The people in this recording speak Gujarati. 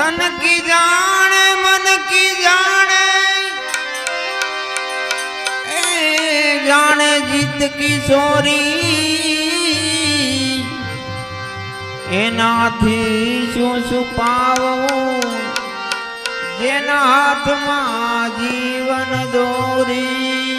તન કી જાણે, મન કી જાણે. એ જાણે જીત કિશોરી એનાથી શું છુપાવું? જેના હાથમાં જીવન દોરી.